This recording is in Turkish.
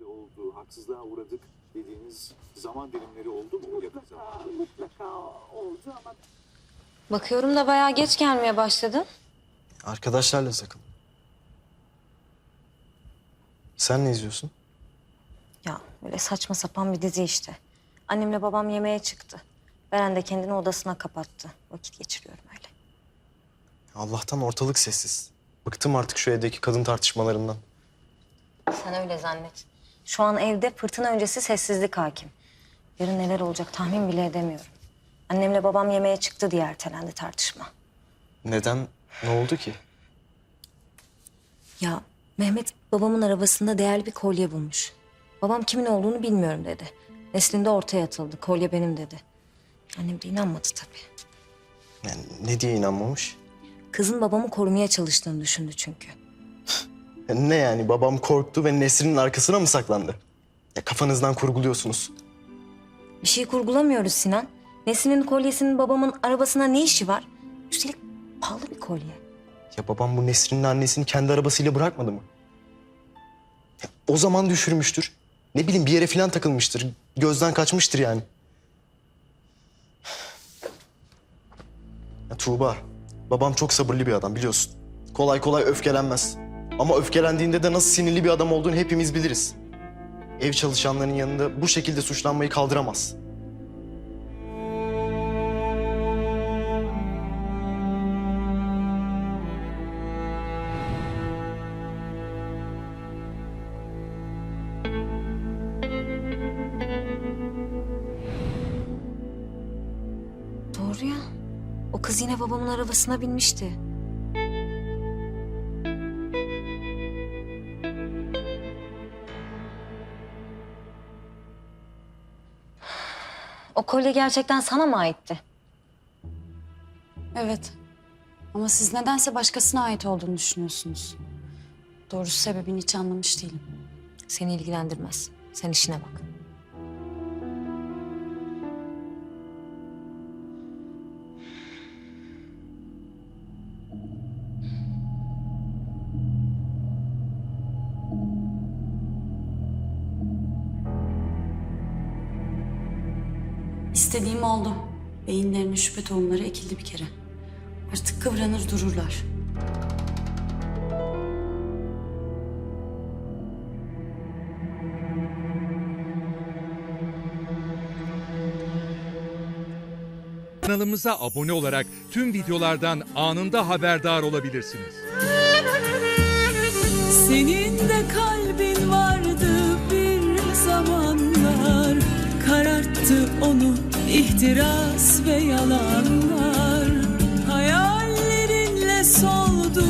de oldu, haksızlığa uğradık dediğiniz zaman dilimleri oldu mu yakın Mutlaka, zamanda? mutlaka oldu ama Bakıyorum da bayağı geç gelmeye başladın. Arkadaşlarla sakın. Sen ne izliyorsun? Ya böyle saçma sapan bir dizi işte. Annemle babam yemeğe çıktı. Beren de kendini odasına kapattı. Vakit geçiriyorum öyle. Allah'tan ortalık sessiz. Bıktım artık şu evdeki kadın tartışmalarından. Sen öyle zannet. Şu an evde fırtına öncesi sessizlik hakim. Yarın neler olacak tahmin bile edemiyorum. Annemle babam yemeğe çıktı diye ertelendi tartışma. Neden? Ne oldu ki? Ya Mehmet babamın arabasında değerli bir kolye bulmuş. Babam kimin olduğunu bilmiyorum dedi. Neslin de ortaya atıldı. Kolye benim dedi. Annem de inanmadı tabii. Yani ne diye inanmamış? Kızın babamı korumaya çalıştığını düşündü çünkü. Ya ne yani babam korktu ve Nesrin'in arkasına mı saklandı? Ya kafanızdan kurguluyorsunuz. Bir şey kurgulamıyoruz Sinan. Nesin'in kolyesinin babamın arabasına ne işi var? Üstelik pahalı bir kolye. Ya babam bu Nesrin'in annesini kendi arabasıyla bırakmadı mı? Ya o zaman düşürmüştür. Ne bileyim bir yere falan takılmıştır. Gözden kaçmıştır yani. Ya Tuğba, babam çok sabırlı bir adam biliyorsun. Kolay kolay öfkelenmez. Ama öfkelendiğinde de nasıl sinirli bir adam olduğunu hepimiz biliriz. Ev çalışanlarının yanında bu şekilde suçlanmayı kaldıramaz. Doğru ya. O kız yine babamın arabasına binmişti. O kolye gerçekten sana mı aitti? Evet. Ama siz nedense başkasına ait olduğunu düşünüyorsunuz. Doğrusu sebebini hiç anlamış değilim. Seni ilgilendirmez. Sen işine bak. İstediğim oldu. Beyinlerine şüphe tohumları ekildi bir kere. Artık kıvranır dururlar. Kanalımıza abone olarak tüm videolardan anında haberdar olabilirsiniz. Senin de kalbin vardı bir zamanlar Kararttı onu ihtiras ve yalanlar hayallerinle soldu.